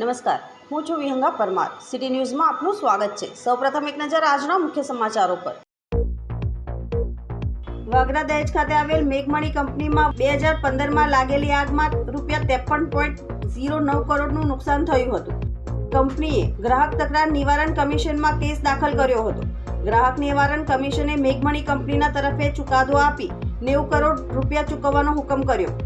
નમસ્કાર. હું છું વિહંગા પરમાર. સિટી ન્યૂઝમાં આપનું સ્વાગત છે. સૌપ્રથમ એક નજર આજના મુખ્ય સમાચારો પર. વાગરા દહેજ ખાતે આવેલ મેઘમણી કંપનીમાં બે હજાર પંદરમાં લાગેલી આગમાં રૂપિયા ત્રેપન પોઈન્ટ ઝીરો નવ કરોડનું નુકસાન થયું હતું. કંપનીએ ગ્રાહક તકરાર નિવારણ કમિશનમાં કેસ દાખલ કર્યો હતો. ગ્રાહક નિવારણ કમિશને મેઘમણી કંપનીના તરફે ચુકાદો આપી નેવું કરોડ રૂપિયા ચૂકવવાનો હુકમ કર્યો.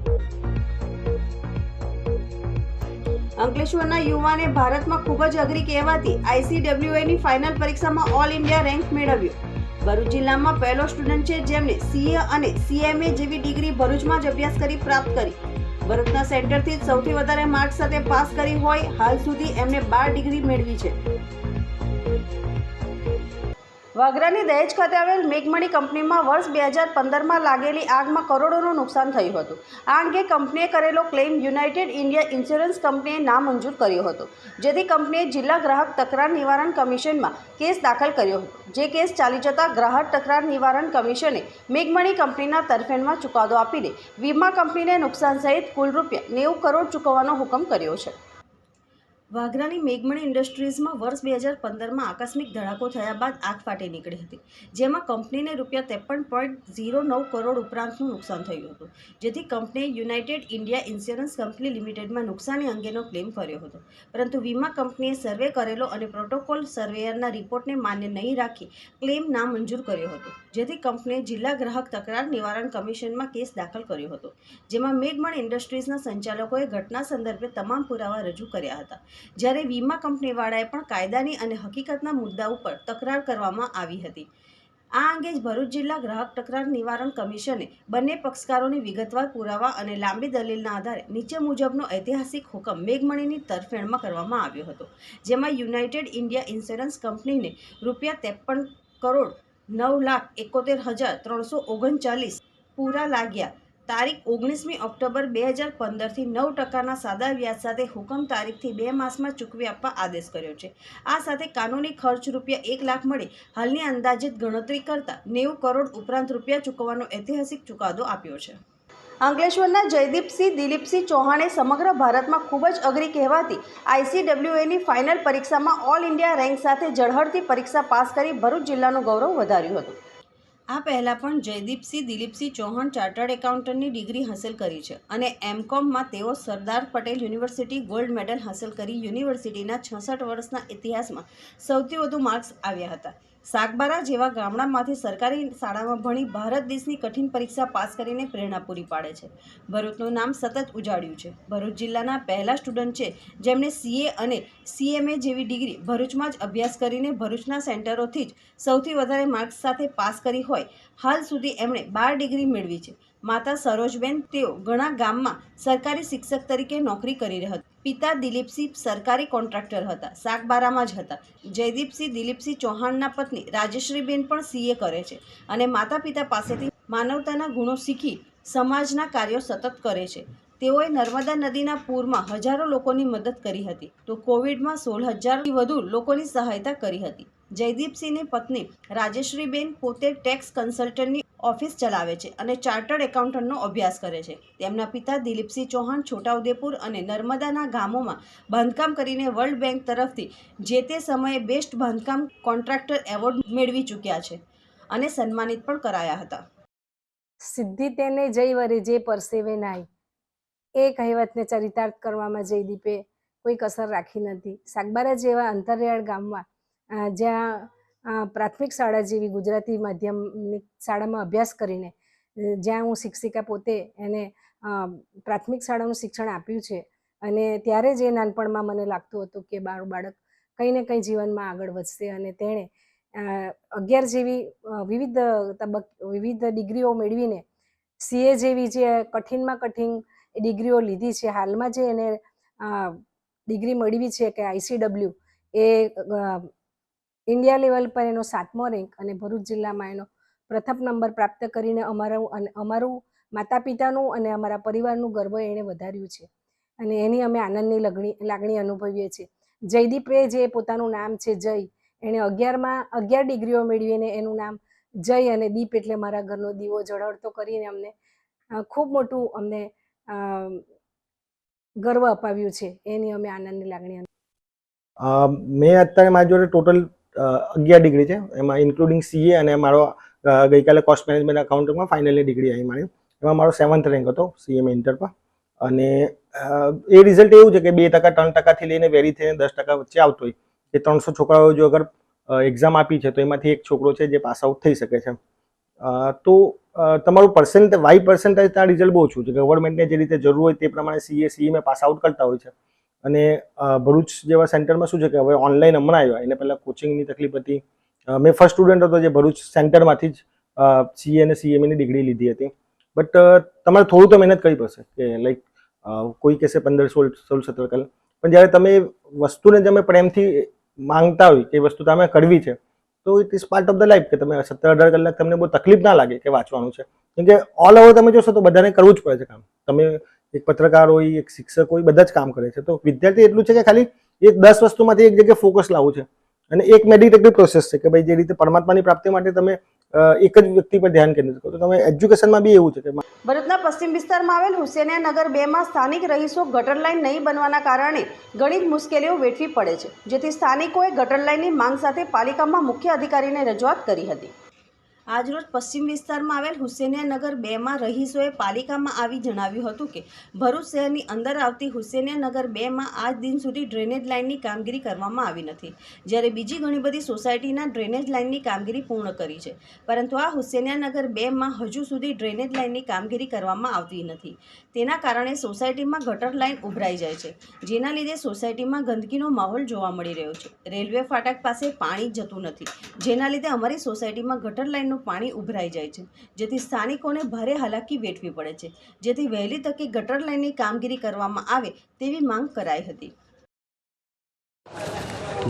અંકલેશ્વરના યુવાને ભારતમાં ખૂબ જ અઘરી કહેવાતી આઈસીડબ્લ્યુએની ફાઇનલ પરીક્ષામાં ઓલ ઇન્ડિયા રેન્ક મેળવ્યો. ભરૂચ જિલ્લામાં પહેલો સ્ટુડન્ટ છે જેમણે સીએ અને સીએમએ જેવી ડિગ્રી ભરૂચમાં જ અભ્યાસ કરી પ્રાપ્ત કરી. ભરૂચના સેન્ટરથી સૌથી વધારે માર્ક્સ સાથે પાસ કરી હોય, હાલ સુધી એમને બાર ડિગ્રી મેળવી છે. વાગરાની દહેજ ખાતે આવેલ મેઘમણી કંપનીમાં વર્ષ બે હજાર પંદરમાં લાગેલી આગમાં કરોડોનું નુકસાન થયું હતું. આ અંગે કંપનીએ કરેલો ક્લેમ યુનાઇટેડ ઇન્ડિયા ઇન્સ્યોરન્સ કંપનીએ નામંજૂર કર્યો હતો, જેથી કંપનીએ જિલ્લા ગ્રાહક તકરાર નિવારણ કમિશનમાં કેસ દાખલ કર્યો હતો. જે કેસ ચાલી જતા ગ્રાહક તકરાર નિવારણ કમિશને મેઘમણી કંપનીના તરફેણમાં ચુકાદો આપીને વીમા કંપનીને નુકસાન સહિત કુલ રૂપિયા નેવું કરોડ ચૂકવવાનો હુકમ કર્યો છે. વાઘરાની મેઘમણી ઇન્ડસ્ટ્રીઝમાં વર્ષ બે હજાર પંદરમાં આકસ્મિક ધડાકો થયા બાદ આગ ફાટી નીકળી હતી, જેમાં કંપનીને રૂપિયા ત્રેપન પોઈન્ટ ઝીરો નવ કરોડ ઉપરાંતનું નુકસાન થયું હતું, જેથી કંપનીએ યુનાઇટેડ ઇન્ડિયા ઇન્સ્યોરન્સ કંપની લિમિટેડમાં નુકસાની અંગેનો ક્લેમ કર્યો હતો. પરંતુ વીમા કંપનીએ સર્વે કરેલો અને પ્રોટોકોલ સર્વેયરના રિપોર્ટને માન્ય નહીં રાખી ક્લેમ નામંજૂર કર્યો હતો, જેથી કંપનીએ જિલ્લા ગ્રાહક તકરાર નિવારણ કમિશનમાં કેસ દાખલ કર્યો હતો, જેમાં મેઘમણ ઇન્ડસ્ટ્રીઝના સંચાલકોએ ઘટના સંદર્ભે તમામ પુરાવા રજૂ કર્યા હતા. જ્યારે વીમા કંપનીવાળાએ પણ કાયદાની અને હકીકતના મુદ્દા ઉપર તકરાર કરવામાં આવી હતી. આ અંગે જ ભરૂચ જિલ્લા ગ્રાહક તકરાર નિવારણ કમિશને બંને પક્ષકારોની વિગતવાર પુરાવા અને લાંબી દલીલના આધારે નીચે મુજબનો ઐતિહાસિક હુકમ મેઘમણીની તરફેણમાં કરવામાં આવ્યો હતો, જેમાં યુનાઇટેડ ઇન્ડિયા ઇન્સ્યોરન્સ કંપનીને રૂપિયા ત્રેપન કરોડ નવ લાખ એકોતેર હજાર ત્રણસો ઓગણચાલીસ પૂરા લાગ્યા તારીખ ઓગણીસમી ઓક્ટોબર બે હજાર પંદરથી નવ ટકાના સાદા વ્યાજ સાથે હુકમ તારીખથી બે માસમાં ચૂકવી આપવા આદેશ કર્યો છે. આ સાથે કાનૂની ખર્ચ રૂપિયા એક લાખ મળી હાલની અંદાજિત ગણતરી કરતાં નેવું કરોડ ઉપરાંત રૂપિયા ચૂકવવાનો ઐતિહાસિક ચુકાદો આપ્યો છે. અંકલેશ્વરના જયદીપસિંહ દિલીપસિંહ ચૌહાણે સમગ્ર ભારતમાં ખૂબ જ અઘરી કહેવાતી આઈસીડબ્લ્યુએની ફાઇનલ પરીક્ષામાં ઓલ ઇન્ડિયા રેન્ક સાથે ઝળહળતી પરીક્ષા પાસ કરી ભરૂચ જિલ્લાનું ગૌરવ વધાર્યું હતું. આ પહેલાં પણ જયદીપસિંહ, દિલીપસિંહ ચૌહાણ ચાર્ટર્ડ એકાઉન્ટન્ટની ડિગ્રી હાંસલ કરી છે અને એમકોમમાં તેઓ Sardar Patel university gold medal હાંસલ કરી યુનિવર્સિટીના છસઠ વર્ષના ઇતિહાસમાં સૌથી વધુ માર્ક્સ આવ્યા હતા. સાગબારા જેવા ગામડામાંથી સરકારી શાળામાં ભણી ભારત દેશની કઠિન પરીક્ષા પાસ કરીને પ્રેરણા પૂરી પાડે છે. ભરૂચનું નામ સતત ઉજાડ્યું છે. ભરૂચ જિલ્લાના પહેલા સ્ટુડન્ટ છે. જેમણે સીએ અને સીએમએ જેવી ડિગ્રી ભરૂચમાં જ અભ્યાસ કરીને ભરૂચના સેન્ટરોથી જ સૌથી વધારે માર્ક્સ સાથે પાસ કરી હોય. હાલ સુધી એમણે બાર ડિગ્રી મેળવી છે. માતા સરોજબેન તેઓ ઘણા ગામમાં સરકારી શિક્ષક તરીકે નોકરી કરી રહ્યા હતા. પિતા દિલીપસિંહ સરકારી કોન્ટ્રાક્ટર હતા. સાગબારામાં જ હતા. જયદીપસિંહ દિલીપસિંહ ચૌહાણના પત્ની રાજેશ્રીબેન પણ સીએ કરે છે અને માતા પિતા પાસેથી માનવતાના ગુણો શીખી સમાજના કાર્યો સતત કરે છે. તેઓએ નર્મદા નદીના પૂરમાં હજારો લોકોની મદદ કરી હતી. તો કોવિડમાં સોળ હજારથી વધુ લોકોની સહાયતા કરી હતી. જયદીપસિંહની પત્ની રાજેશ્રીબેન પોતે ટેક્સ કન્સલ્ટન્ટની ઓફિસ ચલાવે છે અને ચાર્ટર્ડ એકાઉન્ટન્ટનો અભ્યાસ કરે છે. તેમના પિતા દિલીપસિંહ ચૌહાણ છોટાઉદેપુર અને નર્મદાના ગામોમાં બાંધકામ કરીને વર્લ્ડ બેંક તરફથી જે તે સમયે બેસ્ટ બાંધકામ કોન્ટ્રાક્ટર એવોર્ડ મેળવી ચૂક્યા છે અને સન્માનિત પણ કરાયા હતા. સિદ્ધિ તેને જઈ વરે, જે પરસેવે નાય. એ કહેવતને ચરિતાર્થ કરવામાં જયદીપે કોઈ કસર રાખી નથી. સાગબારા જેવા અંતરિયાળ ગામમાં જ્યાં પ્રાથમિક શાળા જેવી ગુજરાતી માધ્યમની શાળામાં અભ્યાસ કરીને જ્યાં હું શિક્ષિકા પોતે એને પ્રાથમિક શાળાનું શિક્ષણ આપ્યું છે. અને ત્યારે જ એ નાનપણમાં મને લાગતું હતું કે મારું બાળક કંઈ ને કંઈ જીવનમાં આગળ વધશે અને તેણે અગિયાર જેવી વિવિધ તબક, વિવિધ ડિગ્રીઓ મેળવીને, સીએ જેવી જે કઠિનમાં કઠિન ડિગ્રીઓ લીધી છે, હાલમાં જે એને ડિગ્રી મેળવી છે કે આઈસીડબલ્યુ એ ઇન્ડિયા લેવલ પર એનો સાતમો રેન્ક અને ભરૂચ જિલ્લામાં એનો પ્રથમ નંબર પ્રાપ્ત કરીને અમારું અને અમારું માતા પિતાનું અને અમારા પરિવારનું ગર્વ એણે વધાર્યું છે. અને એની અમે આનંદની લગણી, લાગણી અનુભવીએ છીએ. જયદીપે જે પોતાનું નામ છે જય, એણે અગિયારમાં, અગિયાર ડિગ્રીઓ મેળવીને એનું નામ જય અને દીપ એટલે મારા ઘરનો દીવો જળહળતો કરીને અમને ખૂબ મોટું અમને ગર્વ અપાવ્યું છે. એની અમે આનંદની લાગણી મેં અત્યારે મારી જોડે ટોટલ અગિયાર ડિગ્રી છે. એમાં ઇન્ક્લુડિંગ સીએ અને મારો ગઈકાલે કોસ્ટ મેનેજમેન્ટ અકાઉન્ટિંગમાં ફાઇનલી ડિગ્રી આવી મારી એમાં મારો સેવન્થ રેન્ક હતો સીએમ ઇન્ટર પર અને એ રિઝલ્ટ એવું છે કે બે ટકા, ત્રણ ટકાથી લઈને વેરી થઈને દસ ટકા વચ્ચે આવતો હોય. એ ત્રણસો છોકરાઓ જો અગર એક્ઝામ આપી છે તો એમાંથી એક છોકરો છે જે પાસ આઉટ થઈ શકે છે. તો તમારું પર્સન્ટ વાય પર્સન્ટેજ ત્યાં રિઝલ્ટ બહુ ઓછું છે. ગવર્મેન્ટને જે રીતે જરૂર હોય તે પ્રમાણે સીએ સીએ પાસ આઉટ કરતા હોય છે. અને ભરૂચ જેવા સેન્ટરમાં શું છે કે હવે ઓનલાઈન હમણાં આવ્યા. એને પહેલાં કોચિંગની તકલીફ હતી. મેં ફર્સ્ટ સ્ટુડન્ટ હતો જે ભરૂચ સેન્ટરમાંથી જ સીએ અને સીએમએની ડિગ્રી લીધી હતી. બટ તમારે થોડું તો મહેનત કરવી પડશે કે લાઈક કોઈ કહેશે પંદર સોળ સોળ, સત્તર કલાક. પણ જ્યારે તમે વસ્તુને તમે પ્રેમથી માંગતા હોય કે વસ્તુ તમે કરવી છે, તો it is part of the life કે તમે સત્તર, અઢાર કલાક તમને બહુ તકલીફ ના લાગે કે વાંચવાનું છે. કેમ કે ઓલ ઓવર તમે જોશો તો બધાને કરવું જ પડે છે કામ. તમે એક પત્રકાર હોય એક શિક્ષક હોય બધા જ કામ કરે છે. તો વિદ્યાર્થી એટલું છે કે ખાલી એક દસ વસ્તુમાંથી એક જગ્યાએ ફોકસ લાવવું છે. અને એક મેડિટેટિવ પ્રોસેસ છે કે ભાઈ જે રીતે પરમાત્માની પ્રાપ્તિ માટે તમે એક જ વ્યક્તિ પર ધ્યાન કેન્દ્રિત કરો. તો તમે એજ્યુકેશનમાં બી એવું છે કે ભરતના પશ્ચિમ વિસ્તારમાં આવેલ હુસેનિયા નગર બેમાં સ્થાનિક રહીશો ગટર લાઇન નહીં બનવાના કારણે ઘણી મુશ્કેલીઓ વેઠવી પડે છે. જેથી સ્થાનિકોએ ગટર લાઇનની માંગ સાથે પાલિકામાં મુખ્ય અધિકારીને રજૂઆત કરી હતી. આજરોજ પશ્ચિમ વિસ્તારમાં આવેલ હુસેનિયા નગર બેમાં રહીશોએ પાલિકામાં આવી જણાવ્યું હતું કે, ભરૂચ શહેરની અંદર આવતી હુસેનિયા નગર બેમાં આજ દિન સુધી ડ્રેનેજ લાઇનની કામગીરી કરવામાં આવી નથી. જ્યારે બીજી ઘણી બધી સોસાયટીના ડ્રેનેજ લાઇનની કામગીરી પૂર્ણ કરી છે. પરંતુ આ હુસેનિયા નગર બેમાં હજુ સુધી ડ્રેનેજ લાઇનની કામગીરી કરવામાં આવતી નથી. તેના કારણે સોસાયટીમાં ગટર લાઇન ઉભરાઈ જાય છે, જેના લીધે સોસાયટીમાં ગંદકીનો માહોલ જોવા મળી રહ્યો છે. રેલવે ફાટક પાસે પાણી જતું નથી, જેના લીધે અમારી સોસાયટીમાં ગટર લાઇનનું પાણી ઉભરાઈ જાય છે. જેથી સ્થાનિકોને ભારે હાલાકી વેઠવી પડે છે. જેથી વહેલી તકે ગટર લાઇનની કામગીરી કરવામાં આવે તેવી માંગ કરાઈ હતી.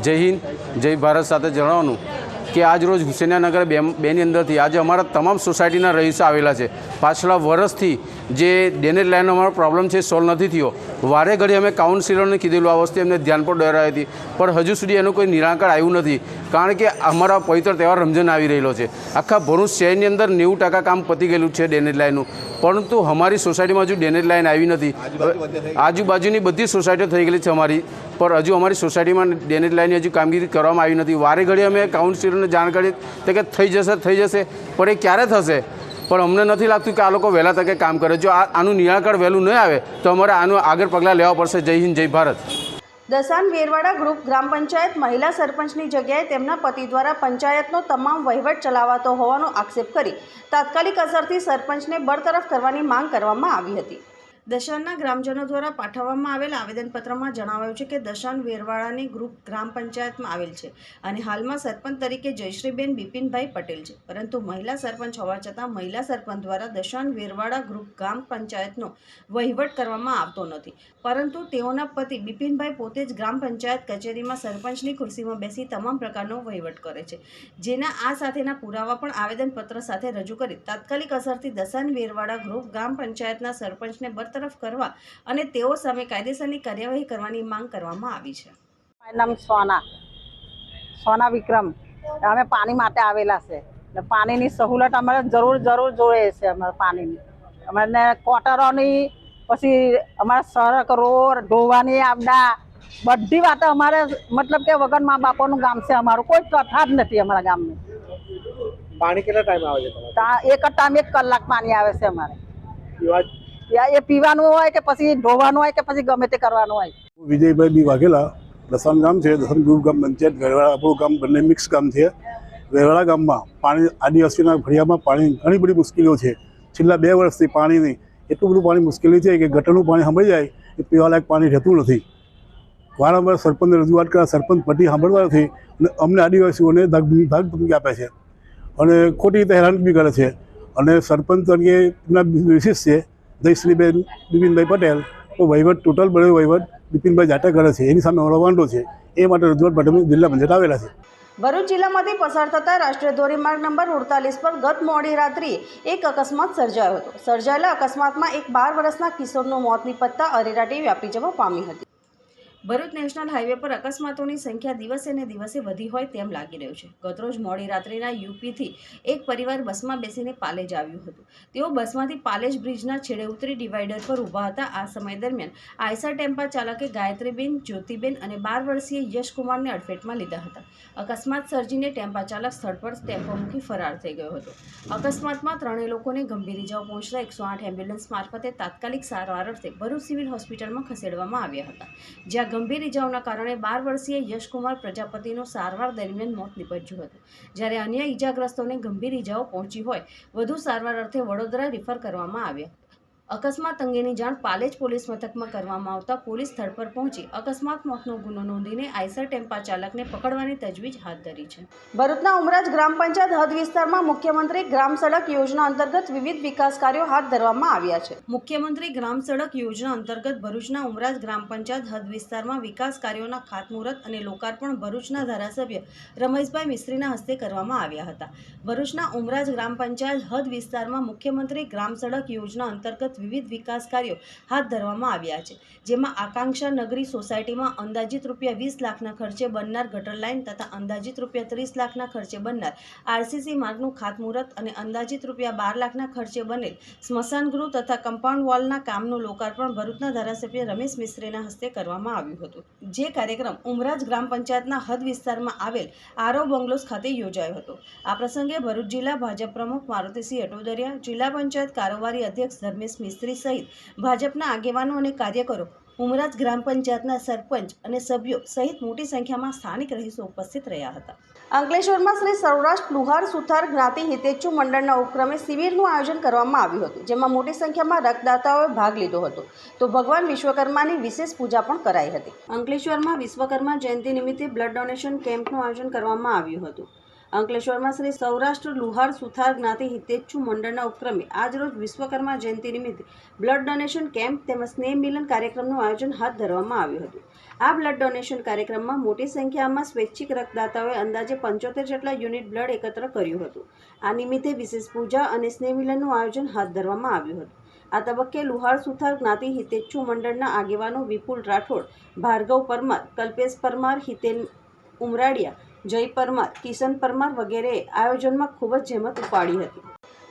જય હિન્દ, જય ભારત સાથે જણાવવાનું કે આજ રોજ હુસેનિયાનગર બેની અંદરથી આજે અમારા તમામ સોસાયટીના રહીશો આવેલા છે. પાછલા વર્ષથી જે ડેનેજ લાઇનનો અમારો પ્રોબ્લેમ છે સોલ્વ નથી થયો. વારે ઘડી અમે કાઉન્સિલરને કીધેલું આ વસ્તુ એમને ધ્યાન પર દોરાવી હતી. પણ હજુ સુધી એનું કોઈ નિરાકરણ આવ્યું નથી. કારણ કે અમારા પવિત્ર તહેવાર રમઝાન આવી રહેલો છે. આખા ભરૂચ શહેરની અંદર નેવું ટકા કામ પતી ગયેલું છે ડેનેજ લાઇનનું પરંતુ અમારી સોસાયટીમાં હજુ ડેનેજ લાઇન આવી નથી. આજુબાજુની બધી સોસાયટીઓ થઈ ગયેલી છે અમારી. પણ હજુ અમારી સોસાયટીમાં ડેનેજ લાઇનની હજુ કામગીરી કરવામાં આવી નથી. વારે ઘડી અમે કાઉન્સિલરને જાણ કરી. કે થઈ જશે થઈ જશે. પણ એ ક્યારે થશે? પણ અમને નથી લાગતું કે આ લોકો વહેલા તકે કામ કરે. જો આનું નિરાકરણ વહેલું નહીં આવે, તો અમારે આનું આગળ પગલાં લેવા પડશે. જય હિન્દ, જય ભારત. દસાન વેરવાડા ગ્રુપ ગ્રામ પંચાયત મહિલા સરપંચની જગ્યાએ તેમના પતિ દ્વારા પંચાયતનો તમામ વહીવટ ચલાવાતો હોવાનો આક્ષેપ કરી તાત્કાલિક અસરથી સરપંચને બરતરફ કરવાની માંગ કરવામાં આવી હતી. દશાનના ગ્રામજનો દ્વારા પાઠવવામાં આવેલ આવેદનપત્રમાં જણાવાયું છે કે દશાન વેરવાડાની ગ્રુપ ગ્રામ પંચાયતમાં આવેલ છે અને હાલમાં સરપંચ તરીકે જયશ્રીબેન બિપિનભાઈ પટેલ છે. પરંતુ મહિલા સરપંચ હોવા છતાં મહિલા સરપંચ દ્વારા દશાન વેરવાડા ગ્રુપ ગ્રામ પંચાયતનો વહીવટ કરવામાં આવતો નથી. પરંતુ તેઓના પતિ બિપિનભાઈ પોતે જ ગ્રામ પંચાયત કચેરીમાં સરપંચની ખુરશીમાં બેસી તમામ પ્રકારનો વહીવટ કરે છે. જેના આ સાથેના પુરાવા પણ આવેદનપત્ર સાથે રજૂ કરી તાત્કાલિક અસરથી દશાન વેરવાડા ગ્રુપ ગ્રામ પંચાયતના સરપંચને બરતરફ કરવા અને તેઓ સામે કાયદેસરની કાર્યવાહી કરવાની માંગ કરવામાં આવી છે. મારું નામ સોના. સોના વિક્રમ. અમે પાણી માટે આવેલા છે. પાણીની સહુલત અમારે જરૂર જરૂર જોઈએ છે અમારે પાણીની. અમને કોટરોની પછી અમારે સડક રોડ ઢોવાની આવડા બધી વાત અમારે મતલબ કે વગર મા બાપોનું ગામ છે અમારું. કોઈ કથા જ નથી અમારા ગામની. પાણી કેટલા ટાઈમ આવે છે એક ટાઈમ એક કલાક પાણી આવે છે અમારે. એ પીવાનું હોય કે પછી ધોવાનું હોય કે પછી ગમે તે કરવાનું હોય. વિજયભાઈ બી વાઘેલા દસાણ ગામ છે દસાણ ગ્રુપ ગામ પંચાયત ગરવાળા આપણું ગામ બંને મિક્સ ગામ છે. ગરવાળા ગામમાં પાણી, આદિવાસીના ફળિયામાં પાણી ઘણી બધી મુશ્કેલીઓ છે. છેલ્લા બે વર્ષથી પાણીની એટલું બધું પાણી મુશ્કેલી છે કે ગટરનું પાણી સાંભળી જાય, એ પીવાલાયક પાણી રહેતું નથી. વારંવાર સરપંચને રજૂઆત કરવા સરપંચ પટી સાંભળવા નથી, અને અમને આદિવાસીઓને ધગ ધમકી આપે છે. અને ખોટી રીતે હેરાન બી કરે છે. અને સરપંચ તરીકે એમના વિશેષ છે જયશ્રીબેન, બિપિનભાઈ પટેલ, તો વહીવટ ટોટલ બધો વહીવટ બિપિનભાઈ જાતે કરે છે, એની સામે અમારો વાંધો છે. એ માટે રજૂઆત માટે જિલ્લા પંચાયત આવેલા છે. ભરૂચ જિલ્લામાંથી પસાર થતા રાષ્ટ્રીય ધોરીમાર્ગ નંબર અડતાલીસ પર ગત મોડી રાત્રિએ એક અકસ્માત સર્જાયો હતો. સર્જાયેલા અકસ્માતમાં એક બાર વર્ષના કિશોરનું મોત નિપજતા અરેરાટી વ્યાપી જવા પામી હતી. ભરૂચ નેશનલ હાઈવે પર અકસ્માતોની સંખ્યા દિવસે ને દિવસે વધી હોય તેમ લાગી રહ્યું છે. ગતરોજ મોડી રાત્રિના યુપીથી એક પરિવાર બસમાં બેસીને પાલેજ આવ્યું હતું. તેઓ બસમાંથી પાલેજ બ્રિજના છેડે ઉતરી ડિવાઈડર પર ઊભા હતા. આ સમય દરમિયાન આયસર ટેમ્પા ચાલકે ગાયત્રીબેન, જ્યોતિબેન અને બાર વર્ષીય યશકુમારને અડફેટમાં લીધા હતા. અકસ્માત સર્જીને ટેમ્પા ચાલક સ્થળ પર ટેમ્પો મૂકી ફરાર થઈ ગયો હતો. અકસ્માતમાં ત્રણેય લોકોને ગંભીર ઇજાઓ પહોંચતા એકસો આઠ એમ્બ્યુલન્સ મારફતે તાત્કાલિક સારવાર અર્થે ભરૂચ સિવિલ હોસ્પિટલમાં ખસેડવામાં આવ્યા હતા. જ્યાં ગંભીર ઇજાઓના કારણે બાર વર્ષીય યશકુમાર પ્રજાપતિનું સારવાર દરમિયાન મોત નીપજ્યું હતું. જ્યારે અન્ય ઇજાગ્રસ્તોને ગંભીર ઇજાઓ પહોંચી હોય, વધુ સારવાર અર્થે વડોદરા રિફર કરવામાં આવ્યા. અકસ્માત અંગેની જાણ પાલેજ પોલીસ મથકમાં કરવામાં આવતા પોલીસ સ્થળ પર પહોંચી અકસ્માત મોતનો ગુનો નોંધીને આઈસર ટેમ્પા ચાલકને પકડવાની તજવીજ હાથ ધરી છે. ભરૂચના ઉમરાજ ગ્રામ પંચાયત હદ વિસ્તારમાં મુખ્યમંત્રી ગ્રામ સડક યોજના અંતર્ગત વિવિધ વિકાસ કાર્યો હાથ ધરવામાં આવ્યા છે. મુખ્યમંત્રી ગ્રામ સડક યોજના અંતર્ગત ભરૂચના ઉમરાજ ગ્રામ પંચાયત હદ વિસ્તારમાં વિકાસ કાર્યોના ખાતમુહૂર્ત અને લોકાર્પણ ભરૂચના ધારાસભ્ય રમેશભાઈ મિસ્ત્રીના હસ્તે કરવામાં આવ્યા હતા. ભરૂચના ઉમરાજ ગ્રામ પંચાયત હદ વિસ્તારમાં મુખ્યમંત્રી ગ્રામ સડક યોજના અંતર્ગત વિવિધ વિકાસ કાર્યો હાથ ધરવામાં આવ્યા છે. જેમાં આકાંક્ષા નગરી સોસાયટીમાં અંદાજિત રૂપિયા વીસ લાખના ખર્ચે બનનાર ગટર લાઇન તથા અંદાજિત રૂપિયા ત્રીસ લાખના ખર્ચે બનનાર આરસીસી માર્ગનું ખાતમુહૂર્ત અને અંદાજિત રૂપિયા બાર લાખના ખર્ચે બનેલ સ્મશાનગૃહ તથા કમ્પાઉન્ડ વોલના કામનું લોકાર્પણ ભરૂચના ધારાસભ્ય રમેશ મિશ્રેના હસ્તે કરવામાં આવ્યું હતું. જે કાર્યક્રમ ઉમરાજ ગ્રામ પંચાયતના હદ વિસ્તારમાં આવેલ આરો બંગલોસ ખાતે યોજાયો હતો. આ પ્રસંગે ભરૂચ જિલ્લા ભાજપ પ્રમુખ મારુતિસિંહ અટોદરિયા, જિલ્લા પંચાયત કારોબારી અધ્યક્ષ ધર્મેશ મિસ્ત્રી સહિત ભાજપના આગેવાનો અને કાર્યકરો, ઉમરાજ ગ્રામ પંચાયતના સરપંચ અને સભ્યો સહિત મોટી સંખ્યામાં સ્થાનિક રહીશો ઉપસ્થિત રહ્યા હતા. અંકલેશ્વરમાં શ્રી સૌરાષ્ટ્ર લુહાર સુથાર જ્ઞાતિ હિતેચ્છુ મંડળના ઉપક્રમે શિબિરનું આયોજન કરવામાં આવ્યું હતું, જેમાં મોટી સંખ્યામાં રક્તદાતાઓએ ભાગ લીધો હતો. તો ભગવાન વિશ્વકર્માની વિશેષ પૂજા પણ કરાઈ હતી. અંકલેશ્વરમાં વિશ્વકર્મા જયંતિ નિમિત્તે બ્લડ ડોનેશન કેમ્પનું આયોજન કરવામાં આવ્યું હતું. અંકલેશ્વરમાં શ્રી સૌરાષ્ટ્ર લુહાર સુથાર જ્ઞાતિ હિતેચ્છુ મંડળના ઉપક્રમે આજરોજ વિશ્વકર્મા જયંતિ નિમિત્તે બ્લડ ડોનેશન કેમ્પ તેમજ સ્નેહ મિલન કાર્યક્રમનું આયોજન હાથ ધરવામાં આવ્યું હતું. આ બ્લડ ડોનેશન કાર્યક્રમમાં મોટી સંખ્યામાં સ્વૈચ્છિક રક્તદાતાઓએ અંદાજે પંચોતેર જેટલા યુનિટ બ્લડ એકત્ર કર્યું હતું. આ નિમિત્તે વિશેષ પૂજા અને સ્નેહ મિલનનું આયોજન હાથ ધરવામાં આવ્યું હતું. આ તબક્કે લુહાર સુથાર જ્ઞાતિ હિતેચ્છુ મંડળના આગેવાનો વિપુલ રાઠોડ, ભાર્ગવ પરમાર, કલ્પેશ પરમાર, હિતેન ઉમરાડિયા જય પરમાર, કિશન પરમાર વગેરેએ આયોજનમાં ખૂબ જ જહેમત ઉપાડી હતી.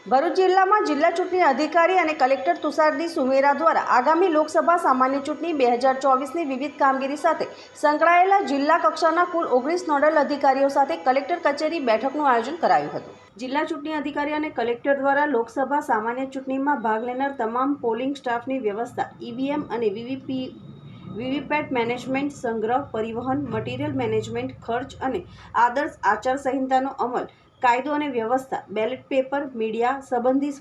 ભરૂચ જિલ્લામાં જિલ્લા ચૂંટણી અધિકારી અને કલેક્ટર તુષારદી સુમેરા દ્વારા આગામી લોકસભા સામાન્ય ચૂંટણી બે હજાર ચોવીસની વિવિધ કામગીરી સાથે સંકળાયેલા જિલ્લા કક્ષાના કુલ ઓગણીસ નોડલ અધિકારીઓ સાથે કલેક્ટર કચેરી બેઠકનું આયોજન કરાયું હતું. જિલ્લા ચૂંટણી અધિકારી અને કલેક્ટર દ્વારા લોકસભા સામાન્ય ચૂંટણીમાં ભાગ લેનાર તમામ પોલિંગ સ્ટાફની વ્યવસ્થા, ઈવીએમ અને વીવીપી વીવીપેટ મેનેજમેન્ટ, સંગ્રહ, પરિવહન, મટીરિયલ મેનેજમેન્ટ, ખર્ચ અને આદર્શ આચારસંહિતાનો અમલ, કાયદો અને વ્યવસ્થા, બેલેટ પેપર, મીડિયા, સંબંધિત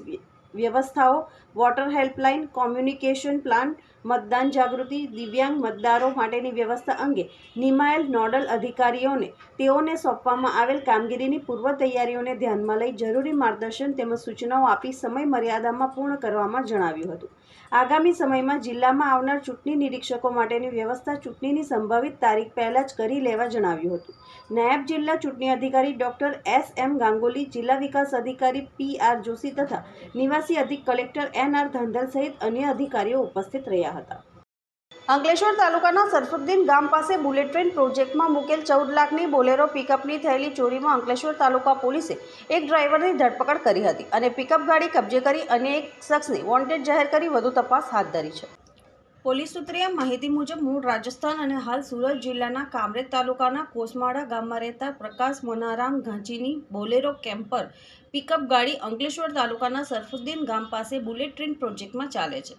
વ્યવસ્થાઓ, વોટર હેલ્પલાઇન, કોમ્યુનિકેશન પ્લાન મતદાન જાગૃતિ, દિવ્યાંગ મતદારો માટેની વ્યવસ્થા અંગે નિમાયેલ નોડલ અધિકારીઓને તેઓને સોંપવામાં આવેલ કામગીરીની પૂર્વ તૈયારીઓને ધ્યાનમાં લઈ જરૂરી માર્ગદર્શન તેમજ સૂચનાઓ આપી સમય મર્યાદામાં પૂર્ણ કરવામાં જણાવ્યું હતું. આગામી સમયમાં જિલ્લામાં આવનાર ચૂંટણી નિરીક્ષકો માટેની વ્યવસ્થા ચૂંટણીની સંભવિત તારીખ પહેલાં જ કરી લેવા જણાવ્યું હતું. નાયબ જિલ્લા ચૂંટણી અધિકારી ડોક્ટર એસ એમ ગાંગુલી, જિલ્લા વિકાસ અધિકારી પી આર જોશી તથા નિવાસી અધિક કલેક્ટર એન આર ધાંધલ સહિત અન્ય અધિકારીઓ ઉપસ્થિત રહ્યા હતા. અંકલેશ્વર તાલુકાના સરફુદ્દીન ગામ પાસે બુલેટ ટ્રેન પ્રોજેક્ટમાં મૂકેલ ચૌદ લાખની બોલેરો પિકઅપની થયેલી ચોરીમાં અંકલેશ્વર તાલુકા પોલીસે એક ડ્રાઈવરની ધરપકડ કરી હતી અને પિકઅપ ગાડી કબજે કરી અન્ય એક શખ્સને વોન્ટેડ જાહેર કરી વધુ તપાસ હાથ ધરી છે. પોલીસ સૂત્રીય માહિતી મુજબ મૂળ રાજસ્થાન અને હાલ સુરત જિલ્લાના કામરેજ તાલુકાના કોસમાળા ગામમાં રહેતા પ્રકાશ મનારામ ઘાંચીની બોલેરો કેમ્પર પિકઅપ ગાડી અંકલેશ્વર તાલુકાના સરફુદ્દીન ગામ પાસે બુલેટ ટ્રેન પ્રોજેક્ટમાં ચાલે છે,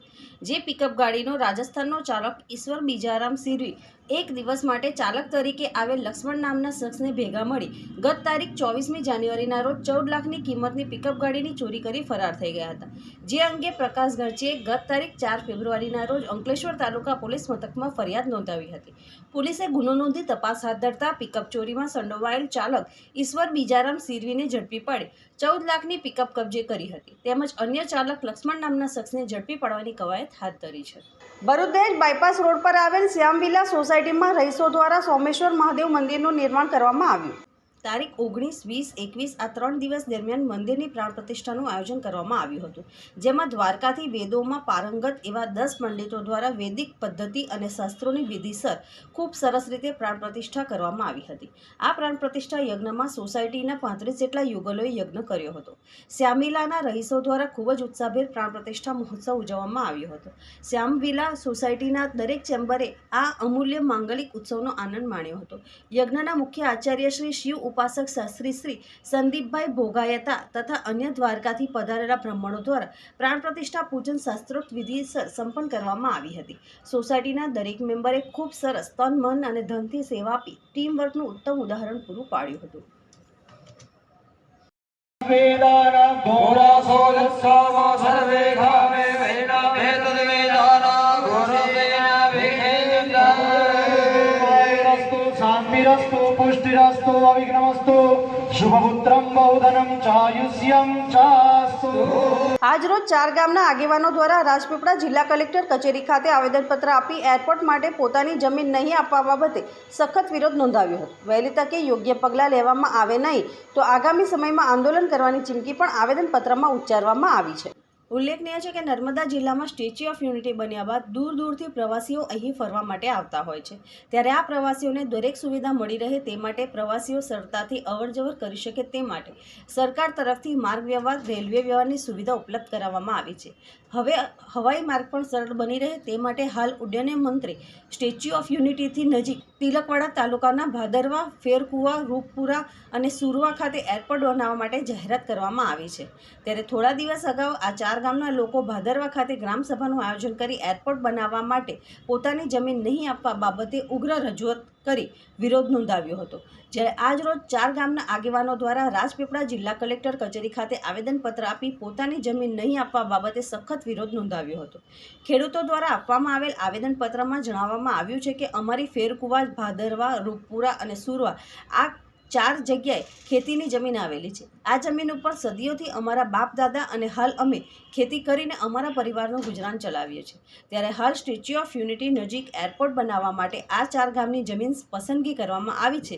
જે પિકઅપ ગાડીનો રાજસ્થાનનો ચાલક ઈશ્વર બીજારામ સિરી એક દિવસ માટે ચાલક તરીકે આવેલ લક્ષ્મણ નામના શખ્સને ભેગા મળી ગત તારીખ ચોવીસમી જાન્યુઆરીના રોજ ચૌદ લાખની કિંમતની પિકઅપ ગાડીની ચોરી કરી ફરાર થઈ ગયા હતા. જે અંગે પ્રકાશ ગરચીએ ગત તારીખ ચાર ફેબ્રુઆરીના રોજ અંકલેશ્વર તાલુકા પોલીસ મથકમાં ફરિયાદ નોંધાવી હતી. પોલીસે ગુનો નોંધી તપાસ હાથ ધરતા પિકઅપ ચોરીમાં સંડોવાયેલ ચાલક ઈશ્વર બીજારામ સિરવીને ઝડપી પાડી. ચૌદ લાખની પિકઅપ કબજે કરી હતી. તેમજ અન્ય ચાલક લક્ષ્મણ નામના શખ્સને ઝડપી પાડવાની કવાયત હાથ ધરી છે. ભરૂદેજ બાયપાસ રોડ પર આવેલ શ્યામવિલા સોસાયટીમાં રહીશો દ્વારા સોમેશ્વર મહાદેવ મંદિરનું નિર્માણ કરવામાં આવ્યું. તારીખ ઓગણીસ, વીસ, એકવીસ આ ત્રણ દિવસ દરમિયાન મંદિરની પ્રાણ પ્રતિષ્ઠાનું આયોજન કરવામાં આવ્યું હતું. જેમાં દ્વારકાથી વેદોમાં પારંગત એવા દસ પંડિતો દ્વારા વૈદિક પદ્ધતિ અને શાસ્ત્રોની વિધિસર ખૂબ સરસ રીતે પ્રાણ પ્રતિષ્ઠા કરવામાં આવી હતી. આ પ્રાણ પ્રતિષ્ઠા યજ્ઞમાં સોસાયટીના પાંત્રીસ જેટલા યુગલોએ યજ્ઞ કર્યો હતો. શ્યામિલાના રહીશો દ્વારા ખૂબ જ ઉત્સાહભેર પ્રાણ પ્રતિષ્ઠા મહોત્સવ ઉજવવામાં આવ્યો હતો. શ્યામવિલા સોસાયટીના દરેક ચેમ્બરે આ અમૂલ્ય માંગલિક ઉત્સવનો આનંદ માણ્યો હતો. યજ્ઞના મુખ્ય આચાર્ય શ્રી શિવ ઉપાસક શાસ્ત્રી શ્રી સંદીપભાઈ ભોગાયતા તથા અન્ય દ્વારકાથી પધારેલા બ્રાહ્મણો દ્વારા પ્રાણ પ્રતિષ્ઠા પૂજન શાસ્ત્રોક્ત વિધિ સંપન્ન કરવામાં આવી હતી. સોસાયટીના દરેક મેમ્બરે ખૂબ સરસ તન, મન અને ધનથી સેવા આપી ટીમ વર્કનું ઉત્તમ ઉદાહરણ પૂરું પાડ્યું હતું. ભોળા સર્વે ભક્તિરસ્તુ પુષ્ટિરસ્તુ અવિઘ્નમસ્તુ શુભપુત્રમ બહુધનમ ચાયુષ્યમ ચાસ્તુ આજરોજ ચાર ગામના આગેવાનો દ્વારા રાજપીપળા જિલ્લા કલેક્ટર કચેરી ખાતે આવેદનપત્ર આપી એરપોર્ટ માટે પોતાની જમીન નહીં આપવા બાબતે સખત વિરોધ નોંધાવ્યો હતો. વહેલી તકે યોગ્ય પગલાં લેવામાં આવે નહીં, તો આગામી સમયમાં આંદોલન કરવાની ચીમકી પણ આવેદનપત્રમાં ઉચ્ચારવામાં આવી છે. ઉલ્લેખનીય છે કે નર્મદા જિલ્લામાં સ્ટેચ્યુ ઓફ યુનિટી બન્યા બાદ દૂર દૂરથી પ્રવાસીઓ અહીં ફરવા માટે આવતા હોય છે. ત્યારે આ પ્રવાસીઓને દરેક સુવિધા મળી રહે તે માટે પ્રવાસીઓ સરળતાથી અવરજવર કરી શકે તે માટે સરકાર તરફથી માર્ગ વ્યવહાર, રેલવે વ્યવહારની સુવિધા ઉપલબ્ધ કરાવવામાં આવી છે. હવે હવાઈ માર્ગ પણ સરળ બની રહે તે માટે હાલ ઉડ્ડયન મંત્રી સ્ટેચ્યુ ઓફ યુનિટીથી નજીક તિલકવાડા તાલુકાના ભાદરવા, ફેરકુવા, રૂપપુરા અને સુરવા ખાતે એરપોર્ટ બનાવવા માટે જાહેરાત કરવામાં આવી છે. ત્યારે થોડા દિવસ અગાઉ આ ચાર ગામના લોકો ભાદરવા ખાતે ગ્રામસભાનું આયોજન કરી એરપોર્ટ બનાવવા માટે પોતાની જમીન નહીં આપવા બાબતે ઉગ્ર રજૂઆત કરી વિરોધ નોંધાવ્યો હતો. જ્યારે આજ રોજ ચાર ગામના આગેવાનો દ્વારા રાજપીપળા જિલ્લા કલેક્ટર કચેરી ખાતે આવેદનપત્ર આપી પોતાની જમીન નહીં આપવા બાબતે સખત વિરોધ નોંધાવ્યો હતો. ખેડૂતો દ્વારા આપવામાં આવેલ આવેદનપત્રમાં જણાવવામાં આવ્યું છે કે અમારી ફેરકુવા ભાદરવા, રૂપપુરા અને સુરવા આ ચાર જગ્યાએ ખેતીની જમીન આવેલી છે. આ જમીન ઉપર સદીઓથી અમારા બાપ દાદા અને હાલ અમે ખેતી કરીને અમારા પરિવારનું ગુજરાન ચલાવીએ છીએ. ત્યારે હાલ સ્ટેચ્યુ ઓફ યુનિટી નજીક એરપોર્ટ બનાવવા માટે આ ચાર ગામની જમીન પસંદગી કરવામાં આવી છે,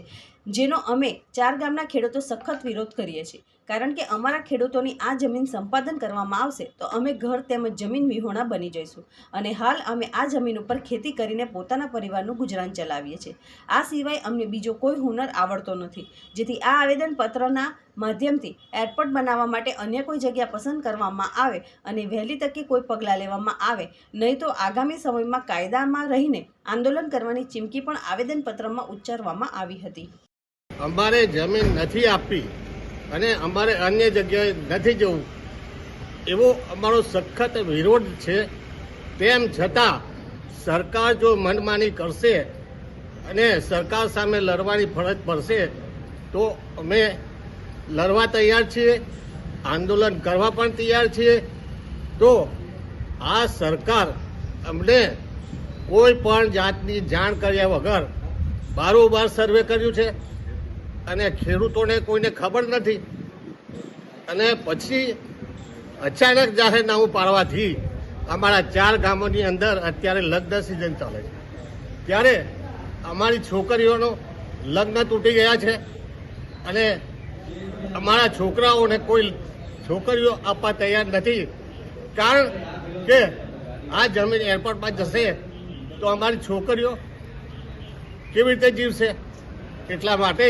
જેનો અમે ચાર ગામના ખેડૂતો સખત વિરોધ કરીએ છીએ. કારણ કે અમારા ખેડૂતોની આ જમીન સંપાદન કરવામાં આવશે, તો અમે ઘર તેમજ જમીન વિહોણા બની જઈશું. અને હાલ અમે આ જમીન ઉપર ખેતી કરીને પોતાના પરિવારનું ગુજરાન ચલાવીએ છીએ. આ સિવાય અમને બીજો કોઈ હુનર આવડતો નથી. જેથી આ આવેદનપત્રના માધ્યમથી એરપોર્ટ બનાવવા માટે અન્ય કોઈ જગ્યા પસંદ કરવામાં આવે અને વહેલી તકે કોઈ પગલાં લેવામાં આવે, નહીં તો આગામી સમયમાં કાયદામાં રહીને આંદોલન કરવાની ચીમકી પણ આવેદનપત્રમાં ઉચ્ચારવામાં આવી હતી. અમારે જમીન નથી આપવી અને અમારે અન્ય જગ્યાએ નથી જવું. એવો અમારો સખત વિરોધ છે. તેમ છતાં સરકાર જો મનમાની કરશે અને સરકાર સામે લડવાની ફરજ પડશે, તો અમે લડવા તૈયાર છીએ, આંદોલન કરવા પણ તૈયાર છીએ. તો આ સરકાર અમને કોઈ પણ જાતની જાણ કર્યા વગર બારોબાર સર્વે કર્યું છે. અને ખેડૂતોને કોઈને ખબર નથી. અને પછી અચાનક જાહેરનામું પાડવાથી અમારા ચાર ગામોની અંદર અત્યારે લગ્ન સિઝન ચાલે છે. ત્યારે અમારી છોકરીઓનો લગ્ન તૂટી ગયા છે અને અમારા છોકરાઓને કોઈ છોકરીઓ આપવા તૈયાર નથી. કારણ કે આ જમીન એરપોર્ટમાં જશે તો અમારી છોકરીઓ કેવી રીતે જીવશે? એટલા માટે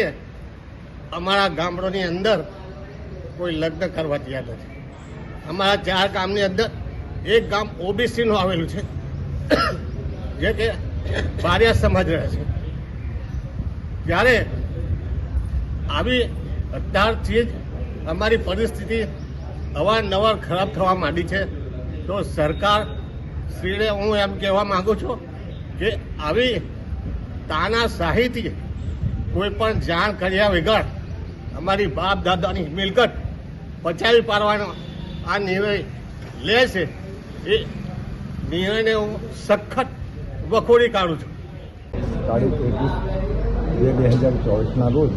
અમારા ગામડોની અંદર કોઈ લગ્ન કરવા તૈયાર નથી. અમારા ચાર ગામની અંદર એક ગામ ઓબીસીનું આવેલું છે. જે કે બારિયા સમાજ રહે છે. ત્યારે આવી અત્યારથી જ અમારી પરિસ્થિતિ અવારનવાર ખરાબ થવા માંડી છે. તો સરકાર શ્રીને હું એમ કહેવા માગું છું કે આવી તાનાશાહીથી કોઈ પણ જાણ કર્યા વગર અમારી બાપ દાદાની મિલકત પચાવી પાડવાનો આ નિર્ણય લે છે. એ નિર્ણયને હું સખત વખોડી કાઢું છું. તારીખ એકવીસ બે બે હજાર ચોવીસના રોજ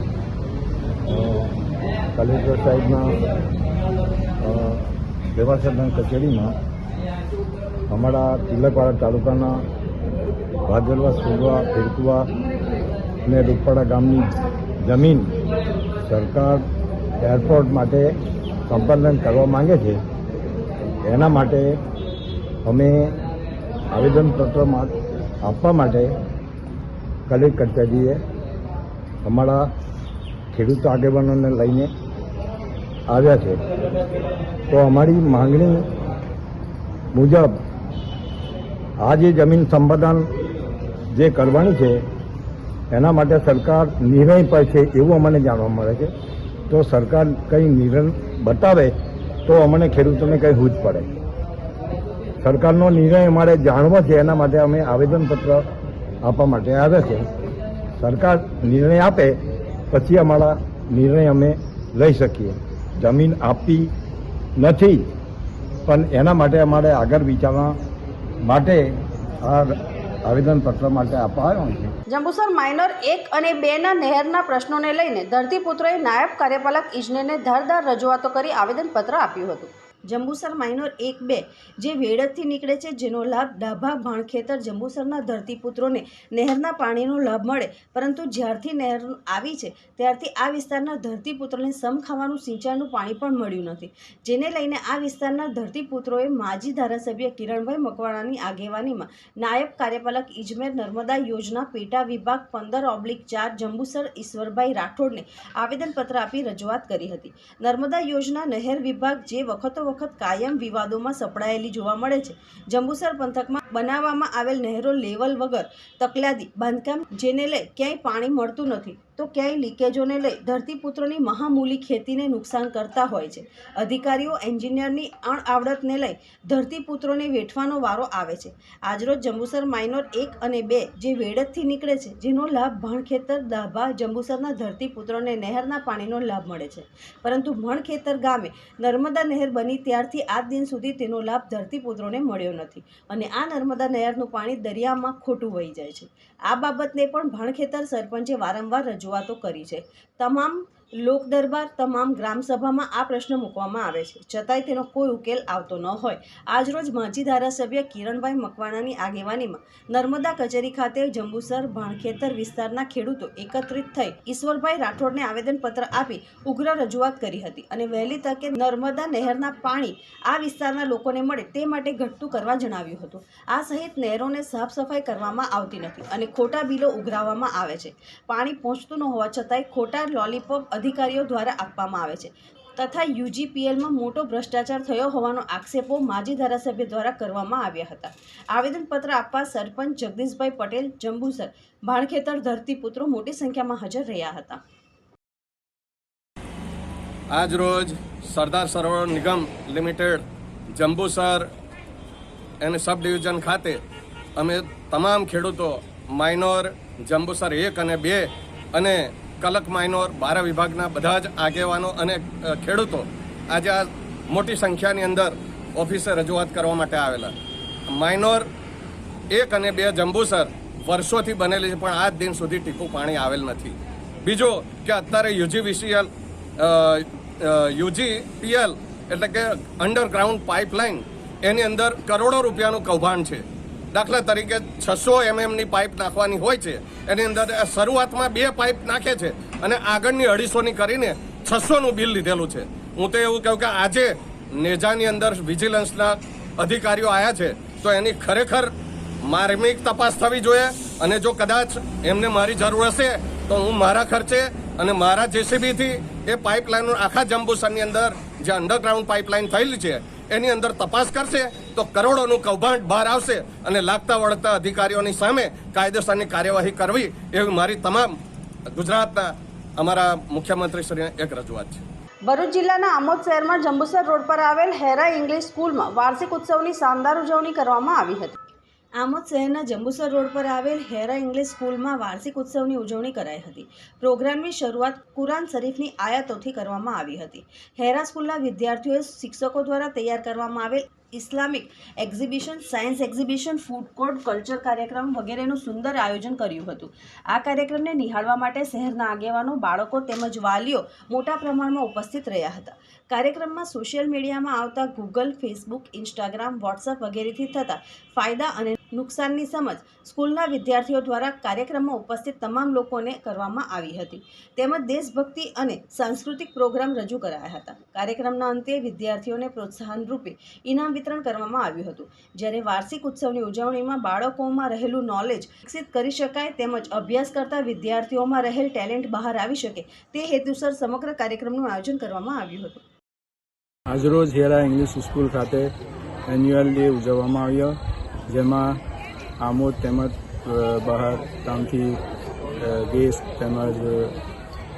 કલેક્ટર સાહેબના દેવાસરના કચેરીમાં અમારા તિલકવાડા તાલુકાના ભાદરવા સુરવા ફેરકુવા અને રૂપવાડા ગામની જમીન સરકાર એરપોર્ટ માટે સંપાદન કરવા માંગે છે. એના માટે અમે આવેદનપત્ર આપવા માટે કલેક્ટર કચેરીએ અમારા ખેડૂત આગેવાનોને લઈને આવ્યા છે. તો અમારી માંગણી મુજબ આ જે જમીન સંપાદન જે કરવાની છે એના માટે સરકાર નિર્ણય પર છે એવું અમને જાણવા મળે છે. તો સરકાર કંઈ નિર્ણય બતાવે તો અમને ખેડૂતોને કંઈ હૂજ પડે. સરકારનો નિર્ણય અમારે જાણવો છે, એના માટે અમે આવેદનપત્ર આપવા માટે આવ્યા છે. સરકાર નિર્ણય આપે, પછી અમારા નિર્ણય અમે લઈ શકીએ. જમીન આપવી નથી, પણ એના માટે અમારે આગળ વિચારવા માટે આ આવેદનપત્ર માટે અપાયું છે. જંબુસર માઇનર એક અને બેના નહેરના પ્રશ્નોને લઈને ધરતીપુત્રોએ નાયબ કાર્યપાલક ઇજનેરને ધારદાર રજૂઆતો કરી આવેદનપત્ર આપ્યું હતું. જંબુસર માઇનોર એક બે, જે વેડતથી નીકળે છે, જેનો લાભ ડાભા ભાણખેતર જંબુસરના ધરતીપુત્રોને નહેરના પાણીનો લાભ મળે. પરંતુ જ્યારથી નહેર આવી છે, ત્યારથી આ વિસ્તારના ધરતીપુત્રોને સમ ખાવાનું સિંચાઈનું પાણી પણ મળ્યું નથી. જેને લઈને આ વિસ્તારના ધરતીપુત્રોએ માજી ધારાસભ્ય કિરણભાઈ મકવાણાની આગેવાનીમાં નાયબ કાર્યપાલક ઇજમેર નર્મદા યોજના પેટા વિભાગ પંદર ઓબ્લિક ચાર જંબુસર ઈશ્વરભાઈ રાઠોડને આવેદનપત્ર આપી રજૂઆત કરી હતી. નર્મદા યોજના નહેર વિભાગ જે વખતો વખત કાયમ વિવાદોમાં સપડાયેલી જોવા મળે છે. જંબુસર પંથકમાં બનાવવામાં આવેલ નહેરો લેવલ વગર તકલાદી બાંધકામ જેને લઈ ક્યાંય પાણી મળતું નથી, તો ક્યાંય લીકેજોને લઈ ધરતીપુત્રોની મહામૂલી ખેતીને નુકસાન કરતા હોય છે. અધિકારીઓ, એન્જિનિયરની અણઆવડતને લઈ ધરતીપુત્રોને વેઠવાનો વારો આવે છે. આજરોજ જંબુસર માઇનોર એક અને બે જે વેડતથી નીકળે છે, જેનો લાભ ભણખેતર દાભા જંબુસરના ધરતીપુત્રોને નહેરના પાણીનો લાભ મળે છે. પરંતુ ભણખેતર ગામે નર્મદા નહેર બની ત્યારથી આજ દિન સુધી તેનો લાભ ધરતીપુત્રોને મળ્યો નથી. અને આ નર્મદા નહેરનું પાણી દરિયામાં ખોટું વહી જાય છે. આ બાબતને પણ ભણખેતર સરપંચે વારંવાર રજૂઆતો કરી છે. તમામ લોક દરબાર તમામ ગ્રામસભામાં આ પ્રશ્ન મૂકવામાં આવે છે. છતાંય તેનો કોઈ ઉકેલ આવતો ન હોય. આજરોજ માજી ધારાસભ્ય કિરણભાઈ મકવાણાની આગેવાનીમાં નર્મદા કચેરી ખાતે જંબુસર ભાણખેતર વિસ્તારના ખેડૂતો એકત્રિત થઈ ઈશ્વરભાઈ રાઠોડને આવેદનપત્ર આપી ઉગ્ર રજૂઆત કરી હતી અને વહેલી તકે નર્મદા નહેરના પાણી આ વિસ્તારના લોકોને મળે તે માટે ઘટતું કરવા જણાવ્યું હતું. આ સહિત નહેરોને સાફ સફાઈ કરવામાં આવતી નથી અને ખોટા બિલો ઉઘરાવવામાં આવે છે. પાણી પહોંચતું ન હોવા છતાંય ખોટા લોલીપોપ અધિકારીઓ દ્વારા આપવામાં આવે છે. તથા યુજીપીએલમાં મોટો ભ્રષ્ટાચાર થયો હોવાનો આક્ષેપો માજી ધારાસભ્ય દ્વારા કરવામાં આવ્યા હતા. આવેદનપત્ર આપવા સરપંચ જગદીશભાઈ પટેલ, જંબુસર, ભાણખેતર ધરતીપુત્રો મોટી સંખ્યામાં હાજર રહ્યા હતા. આજ રોજ સરદાર સરોવર નિગમ લિમિટેડ જંબુસર અને સબ ડિવિઝન ખાતે અમે તમામ ખેડૂતો, માઇનોર, જંબુસર એક અને બે અને કલક માઇનોર, બારા વિભાગના બધા જ આગેવાનો અને ખેડૂતો આજે આ મોટી સંખ્યાની અંદર ઓફિસે રજૂઆત કરવા માટે આવેલા. માઇનોર એક અને બે જંબુસર વર્ષોથી બનેલી છે, પણ આજ દિન સુધી ટીપું પાણી આવેલ નથી. બીજો કે અત્યારે યુજીવીસીએલ યુજીપીએલ એટલે કે અંડરગ્રાઉન્ડ પાઇપલાઇન, એની અંદર કરોડો રૂપિયાનું કૌભાંડ છે. દાખલા તરીકે છસો એમએમની પાઇપ નાખવાની હોય છે, એની અંદર શરૂઆતમાં બે પાઇપ નાખે છે અને આગળની અઢીસોની કરીને છસોનું બિલ લીધેલું છે. હું તો એવું કહું કે આજે નેજાની અંદર વિજિલન્સના અધિકારીઓ આવ્યા છે, તો એની ખરેખર માર્મિક તપાસ થવી જોઈએ અને જો કદાચ એમને મારી જરૂર હશે, તો હું મારા ખર્ચે અને મારા જેસીબીથી એ પાઇપલાઇનનું આખા જંબુસરની અંદર જે અંડરગ્રાઉન્ડ પાઇપલાઇન થયેલી છે એની અંદર તપાસ કરશે, તો કરોડોનું કૌભાંડ બહાર આવશે અને લાગતા વળગતા અધિકારીઓની સામે કાયદેસરની કાર્યવાહી કરવી એવી મારી તમામ ગુજરાતના અમારા મુખ્યમંત્રીશ્રીને એક રજૂઆત છે. ભરૂચ જિલ્લાના આમોદ શહેરમાં જંબુસર રોડ પર આવેલ હેરા ઇંગ્લિશ સ્કૂલમાં વાર્ષિક ઉત્સવની શાનદાર ઉજવણી કરવામાં આવી હતી. આમોદ શહેરના જંબુસર રોડ પર આવેલ હેરા ઇંગ્લિશ સ્કૂલમાં વાર્ષિક ઉત્સવની ઉજવણી કરાઈ હતી. પ્રોગ્રામની શરૂઆત કુરાન શરીફની આયાતોથી કરવામાં આવી હતી. હેરા સ્કૂલના વિદ્યાર્થીઓએ શિક્ષકો દ્વારા તૈયાર કરવામાં આવેલ Islamic exhibition, science exhibition, food court, culture કાર્યક્રમ વગેરેનું સુંદર આયોજન કર્યું હતું. આ કાર્યક્રમને નિહાળવા માટે શહેરના આગેવાનો, બાળકો તેમજ વાલીઓ મોટા પ્રમાણમાં ઉપસ્થિત રહ્યા હતા. કાર્યક્રમમાં સોશિયલ મીડિયામાં આવતા ગૂગલ, ફેસબુક, ઇન્સ્ટાગ્રામ વોટ્સઅપ વગેરેથી થતા ફાયદા અને નુકસાનની સમજ સ્કૂલના વિદ્યાર્થીઓ દ્વારા કાર્યક્રમમાં ઉપસ્થિત તમામ લોકોને કરવામાં આવી હતી. તેમજ દેશભક્તિ અને સાંસ્કૃતિક પ્રોગ્રામ રજૂ કરાયા હતા. કાર્યક્રમના અંતે વિદ્યાર્થીઓને પ્રોત્સાહન રૂપે ઇનામ વિતરણ કરવામાં આવ્યું હતું. જ્યારે વાર્ષિક ઉત્સવની ઉજવણીમાં બાળકોમાં રહેલું નોલેજ વિકસિત કરી શકાય તેમજ અભ્યાસ કરતા વિદ્યાર્થીઓમાં રહેલ ટેલેન્ટ બહાર આવી શકે તે હેતુસર સમગ્ર કાર્યક્રમનું આયોજન કરવામાં આવ્યું હતું. આજરોજ હેરા ઇંગ્લિશ સ્કૂલ ખાતે એન્યુઅલ ડે ઉજવવામાં આવ્યો. જેમાં આમોદ તેમજ બહાર ગામથી ગેસ્ટ તેમજ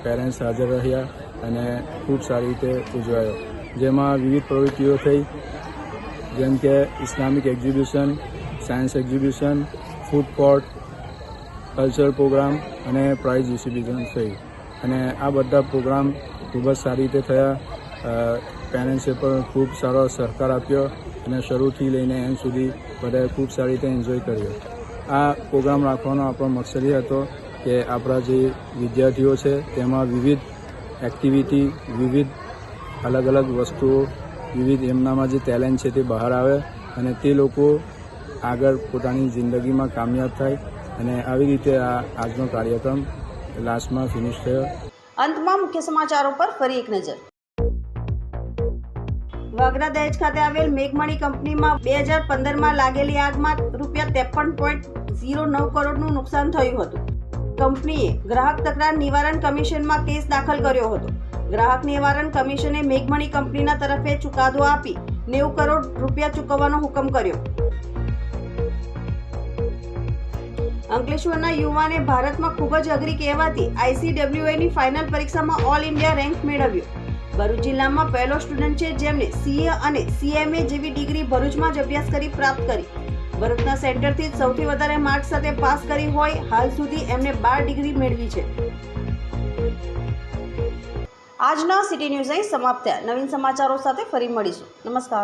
પેરેન્ટ્સ હાજર રહ્યા અને ખૂબ સારી રીતે ઉજવાયો. જેમાં વિવિધ પ્રવૃત્તિઓ થઈ, જેમ કે Islamic exhibition science exhibition food court cultural programme અને પ્રાઇઝ ડિસ્ટ્રીબ્યુશન થઈ. અને આ બધા પ્રોગ્રામ ખૂબ જ સારી રીતે થયા. પેરેન્ટ્સે પણ ખૂબ સારો સહકાર આપ્યો અને શરૂથી લઈને એમ સુધી બધાએ ખૂબ સારી રીતે એન્જોય કર્યો. આ પ્રોગ્રામ રાખવાનો આપણો મકસદ એ હતો કે આપણા જે વિદ્યાર્થીઓ છે, તેમાં વિવિધ એક્ટિવિટી વિવિધ અલગ અલગ વસ્તુઓ, વિવિધ એમનામાં જે ટેલેન્ટ છે તે બહાર આવે અને તે લોકો આગળ પોતાની જિંદગીમાં કામયાબ થાય અને આવી રીતે આ આજનો કાર્યક્રમ લાસ્ટમાં ફિનિશ થયો. અંતમાં મુખ્ય સમાચારો પર ફરી એક નજર. વાગરા દહેજ ખાતે આવેલ મેઘમણી કંપનીમાં બે હજાર પંદરમાં લાગેલી આગમાં રૂપિયા ત્રેપન પોઈન્ટ ઝીરો નવ કરોડનું નુકસાન થયું હતું. કંપનીએ ગ્રાહક તકરાર નિવારણ કમિશનમાં કેસ દાખલ કર્યો હતો. ગ્રાહક નિવારણ કમિશને મેઘમણી કંપનીના તરફે ચુકાદો આપી નેવું કરોડ રૂપિયા ચૂકવવાનો હુકમ કર્યો. અંકલેશ્વરના યુવાને ભારતમાં ખૂબ જ અઘરી કહેવાતી આઈસીડબ્લ્યુએની ફાઇનલ પરીક્ષામાં ઓલ ઇન્ડિયા રેન્ક મેળવ્યો. ભરૂચ જિલ્લામાં પહેલો સ્ટુડન્ટ છે જેમણે સીએ અને સીએમએ જેવી ડિગ્રી ભરૂચમાં જ અભ્યાસ કરી પ્રાપ્ત કરી. ભરૂચના સેન્ટરથી જ સૌથી વધારે માર્ક સાથે પાસ કરી હોય, હાલ સુધી એમને બાર ડિગ્રી મેળવી છે. આજના સિટી ન્યૂઝ અહીં સમાપ્ત થયા. નવીન સમાચારો સાથે ફરી મળીશું. નમસ્કાર.